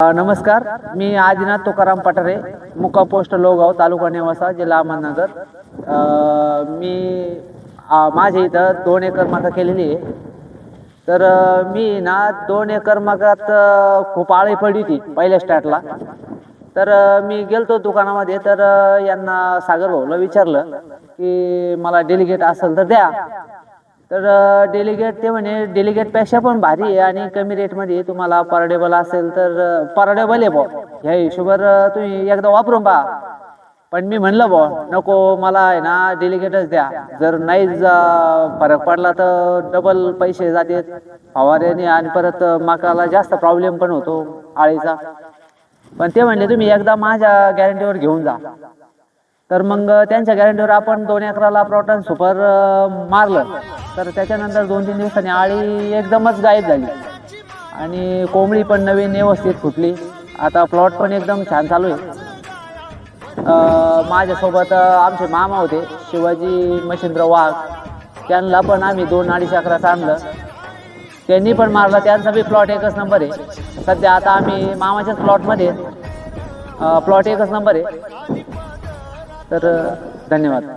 नमस्कार. मी आदिनाथ तुकाराम पठारे मुक्का पोस्ट लोगाव तालुका नेवासा जिल्हा अहमदनगर. मी माझ्या इथं दोन एकर मका केलेली आहे. तर मी ना दोन एकर मकात खूप आळी पडली होती पहिल्या स्टार्टला. तर मी गेलतो दुकानामध्ये तर यांना सागर भाऊला विचारलं की मला डेलिगेट असेल तर द्या. तर डेलिगेट ते म्हणे डेलिगेटपेक्षा पण भारी आहे आणि कमी रेटमध्ये तुम्हाला परडेबल असेल तर परडेबल आहे भाऊ ह्या हिशोबर तुम्ही एकदा वापरून पहा. पण मी म्हणलं भाऊ नको मला आहे ना डेलिगेटच द्या. जर नाही फरक पडला तर डबल पैसे जाते फवाऱ्याने आणि परत मकाला जास्त प्रॉब्लेम पण होतो आळीचा. पण ते म्हणले तुम्ही एकदा माझ्या गॅरंटीवर घेऊन जा. तर मग त्यांच्या गॅरंटीवर आपण दोन एकराला प्रोटॉन सुपर मारलं. तर त्याच्यानंतर दोन तीन दिवसांनी आळी एकदमच गायब झाली. आणि कोंबडी पण नवीन व्यवस्थित फुटली. आता प्लॉट पण एकदम छान चालू आहे. माझ्यासोबत आमचे मामा होते शिवाजी मच्छिंद्र वाघ. त्यांना पण आम्ही दोन अडीच अकराचं आणलं. त्यांनी पण मारला त्यांचा बी प्लॉट एकच नंबर आहे. सध्या आता आम्ही मामाच्याच प्लॉटमध्ये प्लॉट एकच नंबर आहे. तर धन्यवाद.